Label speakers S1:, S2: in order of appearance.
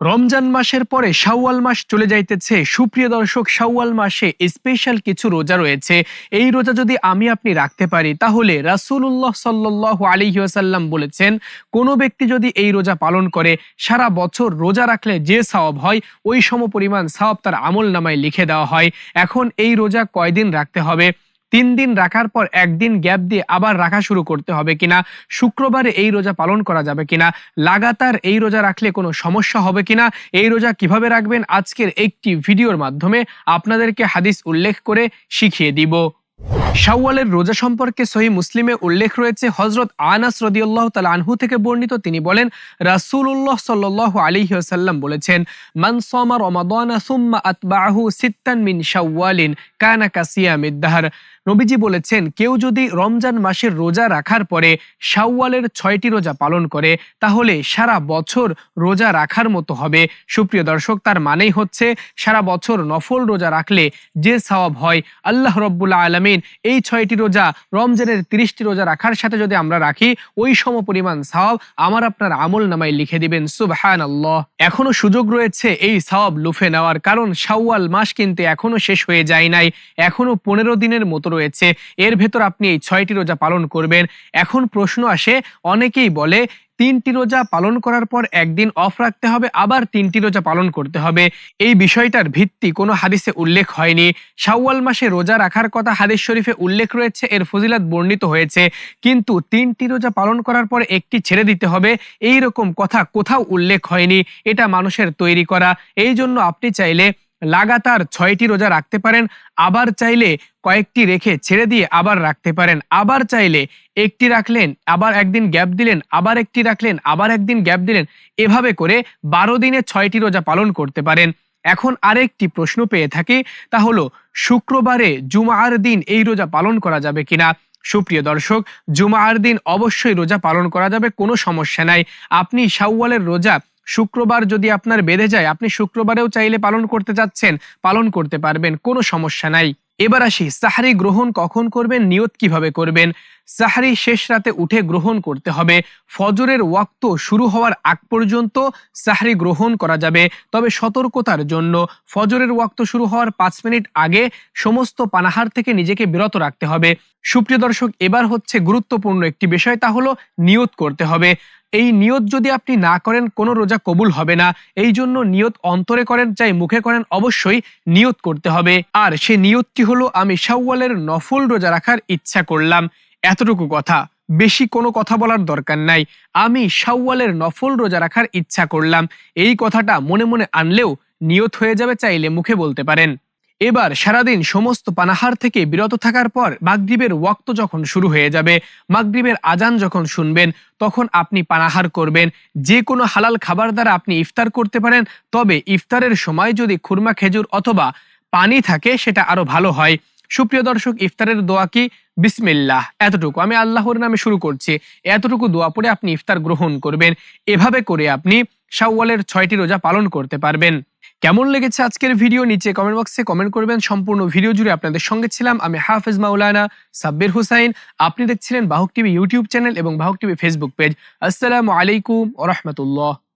S1: রমজান মাসের পরে শাওয়াল মাস চলে যাইতেছে। সুপ্রিয় দর্শক, শাওয়াল মাসে স্পেশাল কিছু রোজা রয়েছে। এই রোজা যদি আমি আপনি রাখতে পারি, তাহলে রাসূলুল্লাহ সাল্লাহ আলিহাসাল্লাম বলেছেন, কোনো ব্যক্তি যদি এই রোজা পালন করে, সারা বছর রোজা রাখলে যে সওয়াব হয়, ওই সম পরিমাণ সওয়াব তার আমল নামায় লিখে দেওয়া হয়। এখন এই রোজা কয়দিন রাখতে হবে? তিন দিন রাখার পর একদিন গ্যাপ দিয়ে আবার রাখা শুরু করতে হবে কিনা? শুক্রবারে এই রোজা পালন করা যাবে কিনা? লাগাতার এই রোজা রাখলে কোনো সমস্যা হবে কিনা? এই রোজা কীভাবে রাখবেন? আজকের একটি ভিডিওর মাধ্যমে আপনাদেরকে হাদিস উল্লেখ করে শিখিয়ে দিব। শাওয়ালের রোজা সম্পর্কে সহি মুসলিমে উল্লেখ রয়েছে। হজরত আনাস রদিউল্লাহ তাল আনহু থেকে বর্ণিত। তিনি বলেন, রাসূলুল্লাহ সাল্লাল্লাহু আলাইহি ওয়াসাল্লাম বলেছেন, মান সামা রমাদানা সুম্মা আতবাহু সিত্তান মিন শাওয়ালিন কানা কাসিয়ামিদ দাহর। নবীজি বলেছেন, কেউ যদি রমজান মাসের রোজা রাখার পরে শাওয়ালের ছয়টি রোজা পালন করে, তাহলে সারা বছর রোজা রাখার মতো হবে। সুপ্রিয় দর্শক, তার মানেই হচ্ছে সারা বছর নফল রোজা রাখলে যে সওয়াব হয়, আল্লাহ রব্বুল্লা আলমিন এই ছয়টি রোজা, রমজানের তিরিশটি রোজা রাখার সাথে যদি আমরা রাখি, ওই সম পরিমাণ সওয়াব আমার আপনার আমল নামায় লিখে দিবেন সুবহান আল্লাহ এখনও সুযোগ রয়েছে এই সওয়াব লুফে নেওয়ার, কারণ শাওয়াল মাস কিন্তু এখনও শেষ হয়ে যায় নাই। এখনও পনেরো দিনের মতো রয়েছে। এর ভেতর আপনি এই ছয়টি রোজা পালন করবেন। এখন প্রশ্ন আসে, অনেকেই বলে তিনটি রোজা পালন করার পর একদিন অফ রাখতে হবে, আবার তিনটি রোজা পালন করতে হবে। এই বিষয়টার ভিত্তি কোনো হাদিসে উল্লেখ হয়নি। শাওয়াল মাসে রোজা রাখার কথা হাদিস শরীফে উল্লেখ রয়েছে, এর ফজিলাত বর্ণিত হয়েছে। কিন্তু তিনটি রোজা পালন করার পর একটি ছেড়ে দিতে হবে এই রকম কথা কোথাও উল্লেখ হয়নি। এটা মানুষের তৈরি করা। এই জন্য আপনি চাইলে লাগাতার ছয়টি রোজা রাখতে পারেন, আবার চাইলে কয়েকটি রেখে ছেড়ে দিয়ে আবার রাখতে পারেন। আবার চাইলে একটি রাখলেন, আবার একদিন গ্যাপ দিলেন, আবার একটি রাখলেন, আবার একদিন গ্যাপ দিলেন। এভাবে করে বারো দিনে ছয়টি রোজা পালন করতে পারেন। এখন আরেকটি প্রশ্ন পেয়ে থাকি, তা হলো, শুক্রবারে জুমার দিন এই রোজা পালন করা যাবে কিনা? সুপ্রিয় দর্শক, জুমার দিন অবশ্যই রোজা পালন করা যাবে, কোনো সমস্যা নাই। আপনি শাওয়ালের রোজা শুক্রবার যদি আপনার বেঁধে যায়, আপনি শুক্রবারেও চাইলে পালন করতে যাচ্ছেন, পালন করতে পারবেন, কোনো সমস্যা নাই। এবার আসি, সাহারি গ্রহণ কখন করবেন, নিয়ত কীভাবে করবেন? সাহারি শেষ রাতে উঠে গ্রহণ করতে হবে। ফজরের ওয়াক্ত শুরু হওয়ার আগ পর্যন্ত সাহারি গ্রহণ করা যাবে। তবে সতর্কতার জন্য ফজরের ওয়াক্ত শুরু হওয়ার পাঁচ মিনিট আগে সমস্ত পানাহার থেকে নিজেকে বিরত রাখতে হবে। সুপ্রিয় দর্শক, এবার হচ্ছে গুরুত্বপূর্ণ একটি বিষয়, তা হলো নিয়ত করতে হবে। এই নিয়ত যদি আপনি না করেন, কোনো রোজা কবুল হবে না। এই জন্য নিয়ত অন্তরে করেন, চাই মুখে করেন, অবশ্যই নিয়ত করতে হবে। আর সে নিয়তটি হলো, আমি শাওয়ালের নফল রোজা রাখার ইচ্ছা করলাম। এতটুকু কথা। বেশি কোনো কথা বলার দরকার নাই। আমি শাওয়ালের নফল রোজা রাখার ইচ্ছা করলাম। এই কথাটা মনে মনে আনলেও নিয়ত হয়ে যাবে চাইলে মুখে বলতে পারেন। এবার সারাদিন সমস্ত পানাহার থেকে বিরত থাকার পর মাগরীবের ওয়াক্ত যখন শুরু হয়ে যাবে, মাগরীবের আজান যখন শুনবেন, তখন আপনি পানাহার করবেন। যে কোনো হালাল খাবার দ্বারা আপনি ইফতার করতে পারেন, তবে ইফতারের সময় যদি খুরমা খেজুর অথবা পানি থাকে, সেটা আরও ভালো হয়। সুপ্রিয় দর্শক, ইফতারের দোয়া কি? বিসমিল্লাহ। এতটুকু। আমি আল্লাহর নামে শুরু করছি। এতটুকু দোয়া পড়ে আপনি ইফতার গ্রহণ করবেন। এভাবে করে আপনি শাওয়ালের ছয়টি রোজা পালন করতে পারবেন। কেমন লেগেছে আজকের ভিডিও? নিচে কমেন্ট বক্সে কমেন্ট করবেন। সম্পূর্ণ ভিডিও জুড়ে আপনাদের সঙ্গে ছিলাম আমি হাফেজ মাউলানা সাব্বির হুসাইন। আপনি দেখছিলেন বাহক টিভি ইউটিউব চ্যানেল এবং বাহক টিভি ফেসবুক পেজ। আসসালামু আলাইকুম ও রহমতুল্লাহ।